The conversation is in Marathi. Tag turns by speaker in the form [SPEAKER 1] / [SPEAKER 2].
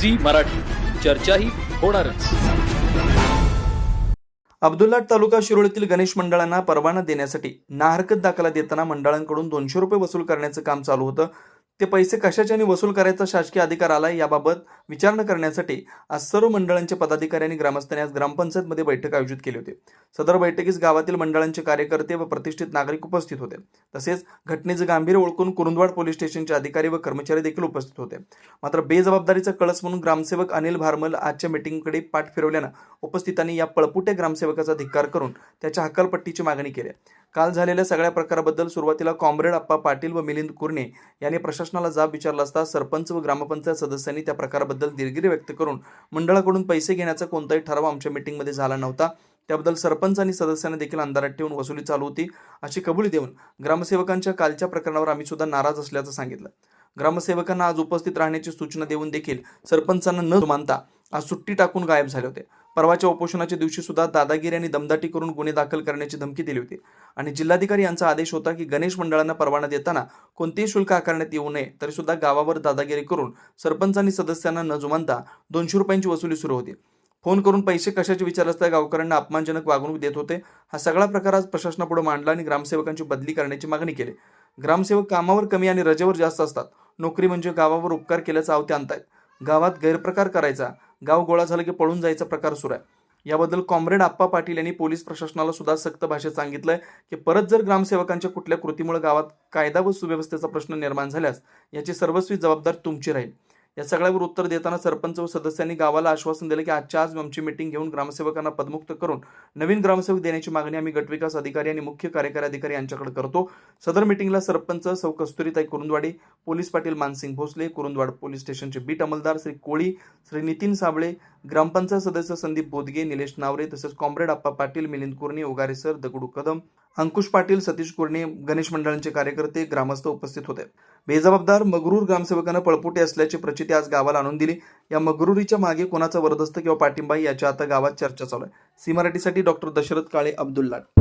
[SPEAKER 1] झी मराठी. चर्चाही होणारच.
[SPEAKER 2] अब्दुल्लाट तालुका शिरोळीतील गणेश मंडळांना परवाना देण्यासाठी नाहरकत दाखला देताना मंडळांकडून दोनशे रुपये वसूल करण्याचं काम चालू होतं. ते पैसे कशाच्याने वसूल करायचा शासकीय अधिकार आला याबाबत विचारणा करण्यासाठी आज सर्व मंडळांचे पदाधिकारी आणि ग्रामस्थांनी आज ग्रामपंचायतमध्ये बैठक आयोजित केली होती. सदर बैठकीस गावातील मंडळांचे कार्यकर्ते व प्रतिष्ठित नागरिक उपस्थित होते. तसेच घटनेचं गांभीर्य ओळखून कुरुंदवाड पोलीस स्टेशनचे अधिकारी व कर्मचारी देखील उपस्थित होते. मात्र बेजबाबदारीचा कळस म्हणून ग्रामसेवक अनिल भारमल आजच्या मिटिंगकडे पाठ फिरवल्यानं उपस्थितांनी या पळपुट्या ग्रामसेवकाचा धिक्कार करून त्याच्या हकालपट्टीची मागणी केली. काल झालेल्या सगळ्या प्रकाराबद्दल सुरुवातीला कॉम्रेड अप्पा पाटील व मिलिंद कुर्णे यांनी प्रशासनाला जाब विचारला असता सरपंच व ग्रामपंचायत सदस्यांनी त्या प्रकाराबद्दल दिलगिरी व्यक्त करून मंडळाकडून पैसे घेण्याचा कोणताही ठराव आमच्या मिटिंगमध्ये झाला नव्हता. त्याबद्दल सरपंच आणि सदस्यांना देखील अंधारात ठेवून वसुली चालू होती अशी कबुली देऊन ग्रामसेवकांच्या कालच्या प्रकरणावर आम्ही सुद्धा नाराज असल्याचं सांगितलं. ग्रामसेवकांना आज उपस्थित राहण्याची सूचना देऊन देखील सरपंचांना न मानता आज सुट्टी टाकून गायब झाले होते. परवाच्या उपोषणाच्या दिवशी सुद्धा दादागिरी आणि दमदाटी करून गुन्हे दाखल करण्याची धमकी दिली होती. आणि जिल्हाधिकारी यांचा आदेश होता की गणेश मंडळांना परवाना देताना कोणतेही शुल्क आकारण्यात येऊ नये तरी सुद्धा गावावर दादागिरी करून सरपंच आणि सदस्यांना न जुमानता दोनशे रुपयांची वसुली सुरू होती. फोन करून पैसे कशाचे विचार असता गावकऱ्यांना अपमानजनक वागणूक देत होते. हा सगळा प्रकार आज प्रशासनापुढे मांडला आणि ग्रामसेवकांची बदली करण्याची मागणी केली. ग्रामसेवक कामावर कमी आणि रजेवर जास्त असतात. नोकरी म्हणजे गावावर उपकार केल्याचा आवते आणतायत. गावात गैरप्रकार करायचा गाव गोळा झालं की पळून जायचा प्रकार सुरू आहे. याबद्दल कॉम्रेड आप्पा पाटील यांनी पोलीस प्रशासनाला सुद्धा सक्त भाषेत सांगितलंय की परत जर ग्रामसेवकांच्या कुठल्या कृतीमुळे गावात कायदा व सुव्यवस्थेचा प्रश्न निर्माण झाल्यास याची सर्वस्वी जबाबदार तुमची राहील. या सगळ्यावर उत्तर देताना सरपंच व सदस्यांनी गावाला आश्वासन दिलं की आजच्या आज आमची मिटिंग घेऊन ग्रामसेवकांना पदमुक्त करून नवीन ग्रामसेवक देण्याची मागणी आम्ही गटविकास अधिकारी आणि मुख्य कार्यकारी अधिकारी यांच्याकडे करतो. सदर मिटिंगला सरपंच सौ कस्तुरीताई कुरुंदवाडी पोलीस पाटील मानसिंग भोसले कुरुंदवाड पोलीस स्टेशनचे बीट अंमलदार श्री कोळी श्री नितीन साबळे ग्रामपंचायत सदस्य संदीप बोदगे निलेश नावरे तसेच कॉम्रेड आप्पा पाटील मिलिंद कुर्णी ओगारे सर दगडू कदम अंकुश पाटील सतीश कुर्णी गणेश मंडळांचे कार्यकर्ते ग्रामस्थ उपस्थित होते. बेजबाबदार मगरूर ग्रामसेवकांना पळपुटे असल्याची प्रचिती आज गावाला आणून दिली. या मगरुरीच्या मागे कोणाचा वरदस्त किंवा पाठिंबा याच्या आता गावात चर्चा चालू आहे. सी मराठीसाठी डॉक्टर दशरथ काळे अब्दुल्लाट